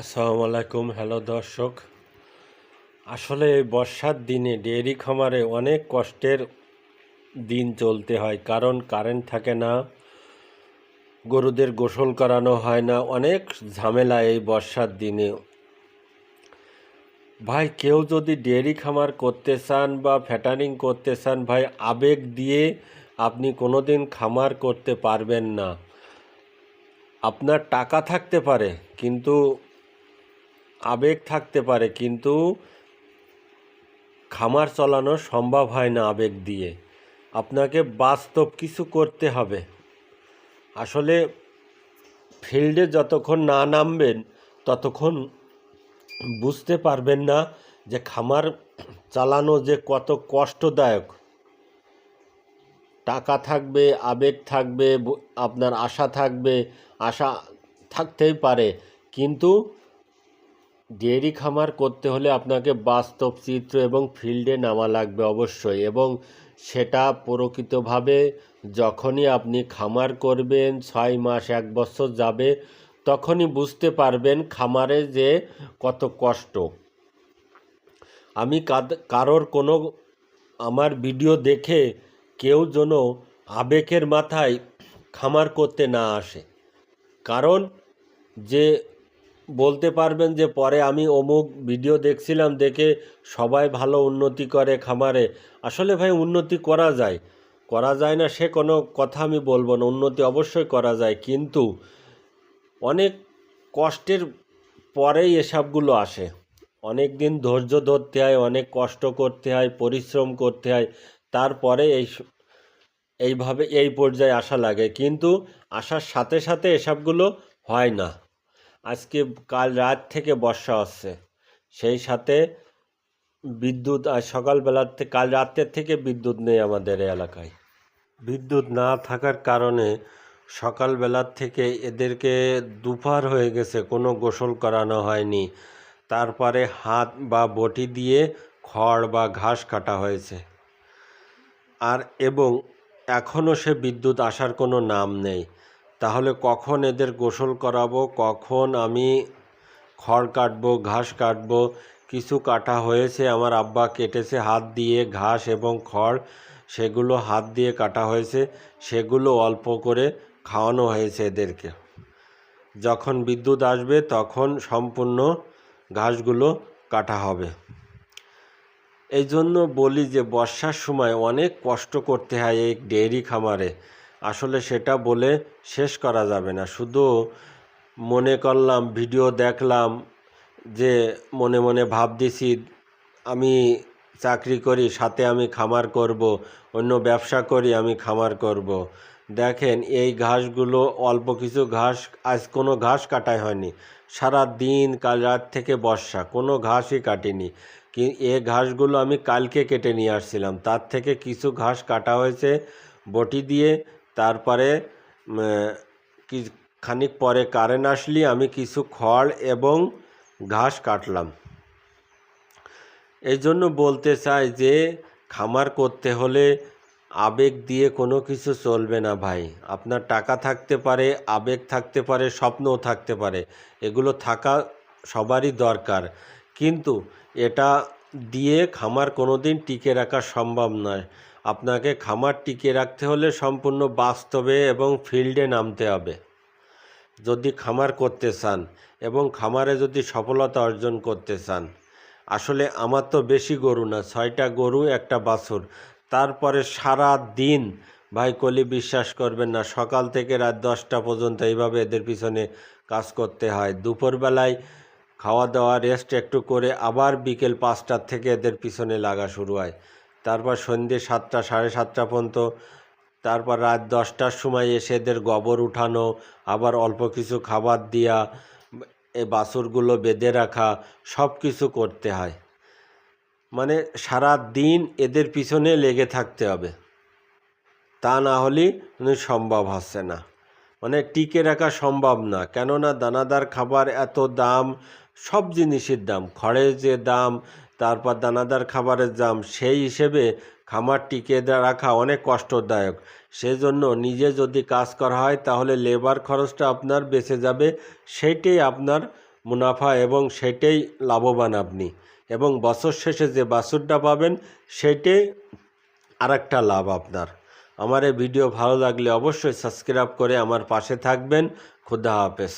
আসসালামু আলাইকুম। হ্যালো দর্শক। আসলে বর্ষার দিনে ডেয়ারি খামারে অনেক কষ্টের দিন চলতে হয়, কারণ কারেন্ট থাকে না, গরুদের গোসল করানো হয় না, অনেক ঝামেলা এই বর্ষার দিনে। ভাই, কেউ যদি ডেয়ারি খামার করতে চান বা ফ্যাটারিং করতে চান, ভাই, আবেগ দিয়ে আপনি কোনো দিন খামার করতে পারবেন না। আপনার টাকা থাকতে পারে, কিন্তু আবেগ থাকতে পারে, কিন্তু খামার চালানো সম্ভব হয় না আবেগ দিয়ে। আপনাকে বাস্তব কিছু করতে হবে। আসলে ফিল্ডে যতক্ষণ না নামবেন, ততক্ষণ বুঝতে পারবেন না যে খামার চালানো যে কত কষ্টদায়ক। টাকা থাকবে, আবেগ থাকবে, আপনার আশা থাকবে, আশা থাকতেই পারে, কিন্তু ডেয়ারি খামার করতে হলে আপনাকে বাস্তব চিত্র এবং ফিল্ডে নামা লাগবে অবশ্যই এবং সেটা প্রকৃতভাবে যখনই আপনি খামার করবেন, ছয় মাস, এক বছর যাবে, তখনই বুঝতে পারবেন খামারে যে কত কষ্ট। আমি কারোর কোনো আমার ভিডিও দেখে কেউ যেন আবেগের মাথায় খামার করতে না আসে। কারণ যে বলতে পারবেন যে পরে আমি অমুক ভিডিও দেখছিলাম দেখে সবাই ভালো উন্নতি করে খামারে। আসলে ভাই উন্নতি করা যায়। করা যায় না সে কোনো কথা আমি বলব না, উন্নতি অবশ্যই করা যায়। কিন্তু অনেক কষ্টের পরেই এসবগুলো আসে। অনেক দিন ধৈর্য ধরতে হয়, অনেক কষ্ট করতে হয়, পরিশ্রম করতে হয়, তারপরে এই এইভাবে এই পর্যায়ে আসা লাগে। কিন্তু আসার সাথে সাথে এসবগুলো হয় না। আজকে কাল রাত থেকে বর্ষা হচ্ছে। সেই সাথে বিদ্যুৎ আর সকালবেলার থেকে কাল রাতের থেকে বিদ্যুৎ নেই আমাদের এলাকায়। বিদ্যুৎ না থাকার কারণে সকালবেলার থেকে এদেরকে দুপার হয়ে গেছে, কোনো গোসল করানো হয়নি। তারপরে হাত বা বটি দিয়ে খড় বা ঘাস কাটা হয়েছে। আর এবং এখনও সে বিদ্যুৎ আসার কোনো নাম নেই। তাহলে কখন এদের গোসল করাবো? কখন আমি খড় কাটবো, ঘাস কাটবো? কিছু কাটা হয়েছে, আমার আব্বা কেটেছে হাত দিয়ে ঘাস এবং খড়। সেগুলো হাত দিয়ে কাটা হয়েছে, সেগুলো অল্প করে খাওয়ানো হয়েছে এদেরকে। যখন বিদ্যুৎ আসবে, তখন সম্পূর্ণ ঘাসগুলো কাটা হবে। এই জন্য বলি যে, বর্ষার সময় অনেক কষ্ট করতে হয় এই ডেয়ারি খামারে। আসলে সেটা বলে শেষ করা যাবে না। শুধু মনে করলাম, ভিডিও দেখলাম যে মনে মনে ভাব দিছি আমি চাকরি করি, সাথে আমি খামার করব, অন্য ব্যবসা করি, আমি খামার করব। দেখেন, এই ঘাসগুলো, অল্প কিছু ঘাস, আজ কোনো ঘাস কাটাই হয়নি। সারা দিন, কাল রাত থেকে বর্ষা, কোনো ঘাসই কাটিনি। কি, এ ঘাসগুলো আমি কালকে কেটে নিয়ে আসছিলাম। তার থেকে কিছু ঘাস কাটা হয়েছে বটি দিয়ে। তারপরে কি, খানিক পরে কারেন্ট আসলি, আমি কিছু খড় এবং ঘাস কাটলাম। এই জন্য বলতে চাই যে, খামার করতে হলে আবেগ দিয়ে কোনো কিছু চলবে না ভাই। আপনার টাকা থাকতে পারে, আবেগ থাকতে পারে, স্বপ্নও থাকতে পারে। এগুলো থাকা সবারই দরকার। কিন্তু এটা দিয়ে খামার কোনো দিন টিকে রাখা সম্ভব নয়। আপনাকে খামার টিকে রাখতে হলে সম্পূর্ণ বাস্তবে এবং ফিল্ডে নামতে হবে। যদি খামার করতে চান এবং খামারে যদি সফলতা অর্জন করতে চান, আসলে আমার তো বেশি গরু না, ছয়টা গরু, একটা বাছুর। তারপরে সারা দিন, ভাই কলি বিশ্বাস করবেন না, সকাল থেকে রাত দশটা পর্যন্ত এইভাবে এদের পিছনে কাজ করতে হয়। দুপুরবেলায় খাওয়া দাওয়া রেস্ট একটু করে আবার বিকেল পাঁচটার থেকে এদের পিছনে লাগা শুরু হয়। তারপর সন্ধ্যে সাতটা, সাড়ে সাতটা পর্যন্ত। তারপর রাত দশটার সময় এসে এদের গোবর উঠানো, আবার অল্প কিছু খাবার এই বাছুরগুলো বেঁধে রাখা সব কিছু করতে হয়। মানে সারা দিন এদের পিছনে লেগে থাকতে হবে। তা না হলে সম্ভব হচ্ছে না। মানে টিকে রাখা সম্ভব না। কেননা দানাদার খাবার এত দাম, সব জিনিসের দাম। খড়ের যে দাম তারপর দানাদার খাবারের দাম সেই হিসেবে খামার টিকে রাখা অনেক কষ্টদায়ক। সেজন্য নিজে যদি কাজ করা হয়, তাহলে লেবার খরচটা আপনার বেঁচে যাবে। সেইটাই আপনার মুনাফা এবং সেটাই লাভবান আপনি। এবং বছর শেষে যে বাছুরটা পাবেন সেটাই আরেকটা লাভ আপনার। আমার এই ভিডিও ভালো লাগলে অবশ্যই সাবস্ক্রাইব করে আমার পাশে থাকবেন। খুদা হাফেজ।